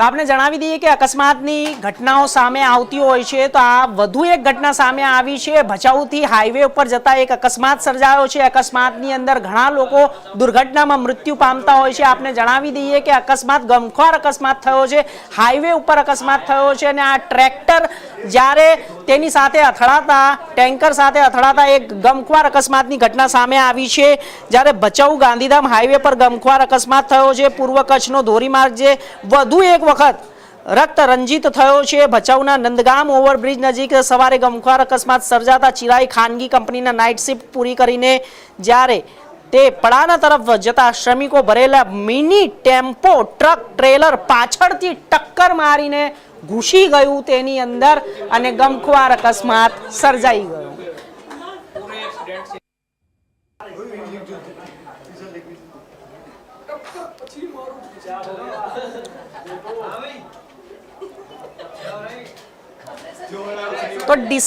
તો આપણે જણાવી દઈએ કે અકસ્માતની ઘટનાઓ સામે આવતી હોય છે, તો આ વધુ એક ઘટના સામે આવી છે. ભચાઉથી હાઈવે ઉપર જતા એક અકસ્માત સર્જાયો છે. અકસ્માતની અંદર ઘણા લોકો દુર્ઘટનામાં મૃત્યુ પામતા હોય છે. આપણે જણાવી દઈએ કે અકસ્માત ગમખ્વાર અકસ્માત થયો છે. હાઈવે ઉપર અકસ્માત થયો છે અને આ ટ્રેક્ટર જ્યારે તેની સાથે અથડાતા, ટેન્કર સાથે અથડાતા એક ગમખ્વાર અકસ્માતની ઘટના સામે આવી છે. જ્યારે ભચાઉ ગાંધીધામ હાઈવે પર ગમખ્વાર અકસ્માત થયો છે, પૂર્વ કચ્છનો ધોરીમાર્ગ જે વધુ એક વખત રક્ત રંજિત થયો છે. ભચાઉના નંદગામ ઓવરબ્રિજ નજીક સવારે ગમખ્વાર અકસ્માત સર્જાતા ચિરાઈ ખાનગી કંપનીના નાઇટ શિફ્ટ પૂરી કરીને જ્યારે તે પડાના તરફ જતા શ્રમિકો ભરેલા મિની ટેમ્પો ટ્રક ટ્રેલર પાછળથી ટક્કર મારીને ઘૂસી ગયું તેની અંદર અને ગમખ્વાર અકસ્માત સર્જાઈ ગયો. તો ડિસ